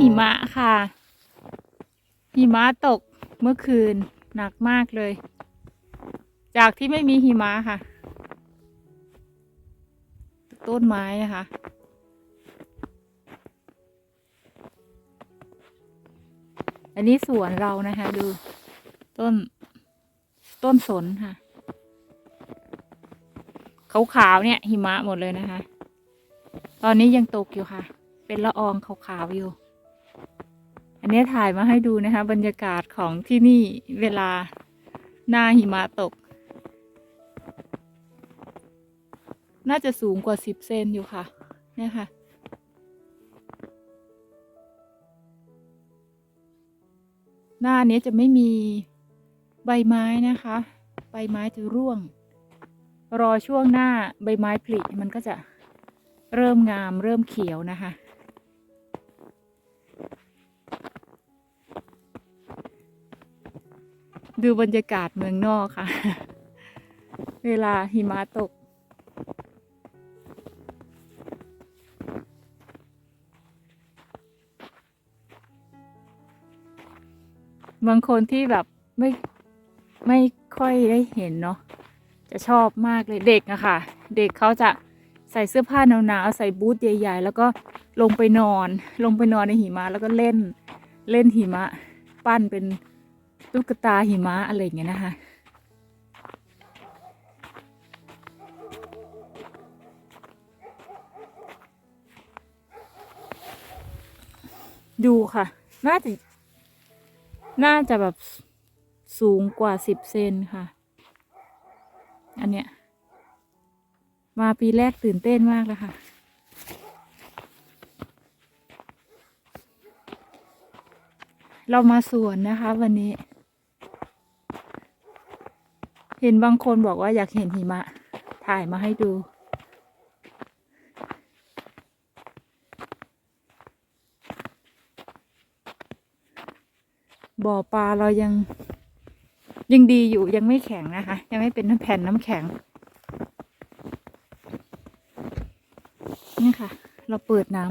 หิมะค่ะ หิมะตกเมื่อคืนหนักมากเลย จากที่ไม่มีหิมะค่ะ ต้นไม้นะคะ อันนี้สวนเรานะคะ ดู ต้น ต้นสนค่ะขาวๆเนี่ยหิมะหมดเลยนะคะ ตอนนี้ยังตกอยู่ค่ะ เป็นละอองขาวๆอยู่ อันนี้ถ่ายมาให้ดูนะคะ บรรยากาศของที่นี่เวลาหน้าหิมะตก น่าจะสูงกว่าสิบเซนอยู่ค่ะ เนี่ยค่ะ หน้านี้จะไม่มีใบไม้นะคะ ใบไม้จะร่วง รอช่วงหน้าใบไม้ผลิมันก็จะเริ่มงามเริ่มเขียวนะคะ ดูบรรยากาศเมืองนอกค่ะ เวลาหิมะตก บางคนที่แบบไม่ไม่ค่อยได้เห็นเนาะจะชอบมากเลยเด็กอะค่ะ เด็กเขาจะใส่เสื้อผ้าหนาวๆใส่บูทใหญ่ ๆ แล้วก็ลงไปนอน ลงไปนอนในหิมะแล้วก็เล่นเล่นหิมะ ปั้นเป็น ตุ๊กตาหิมะอะไรอย่างเงี้ยนะคะดูค่ะ น่าจะ น่าจะแบบสูงกว่าสิบเซนค่ะ อันเนี้ย มาปีแรกตื่นเต้นมากเลยค่ะ เรามาสวนนะคะวันนี้ เห็นบางคนบอกว่าอยากเห็นหิมะ ถ่ายมาให้ดู บ่อปลาเรายัง ยังดีอยู่ยังไม่แข็งนะคะ ยังไม่เป็นน้ำแผ่นน้ำแข็ง นี่ค่ะ เราเปิดน้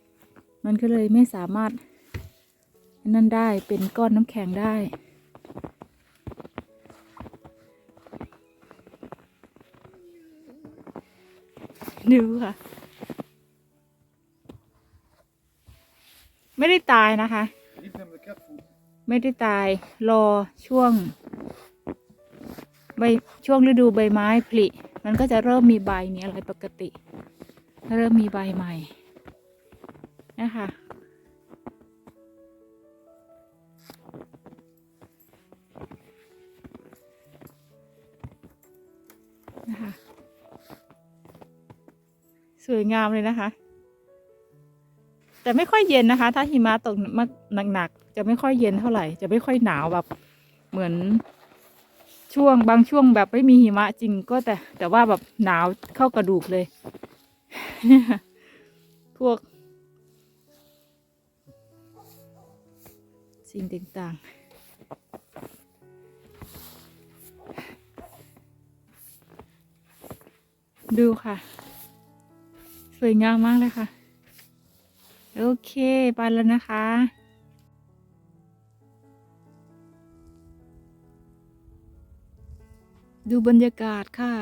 ำมันก็เลยไม่สามารถนั่นได้เป็นก้อนน้ำแข็งได้ ดูค่ะ ไม่ได้ตายนะคะ ไม่ได้ตายรอช่วงใบช่วงฤดูใบไม้ผลิ มันก็จะเริ่มมีใบมีอะไรปกติ เริ่มมีใบใหม่นะคะ สวยงามเลยนะคะ แต่ไม่ค่อยเย็นนะคะ ถ้าหิมะตกมากหนักๆจะไม่ค่อยเย็นเท่าไหร่ จะไม่ค่อยหนาวแบบ เหมือนช่วงบางช่วงแบบไม่มีหิมะจริงก็แต่ แต่ว่าแบบหนาวเข้ากระดูกเลย พวก สิ่งต่างๆดูค่ะ สวยงามมากเลยค่ะ โอเค ไปแล้วนะคะดูบรรยากาศค่ะ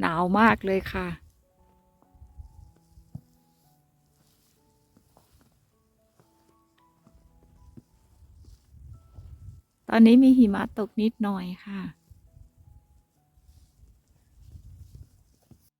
หนาวมากเลยค่ะ ตอนนี้มีหิมะตกนิดหน่อยค่ะ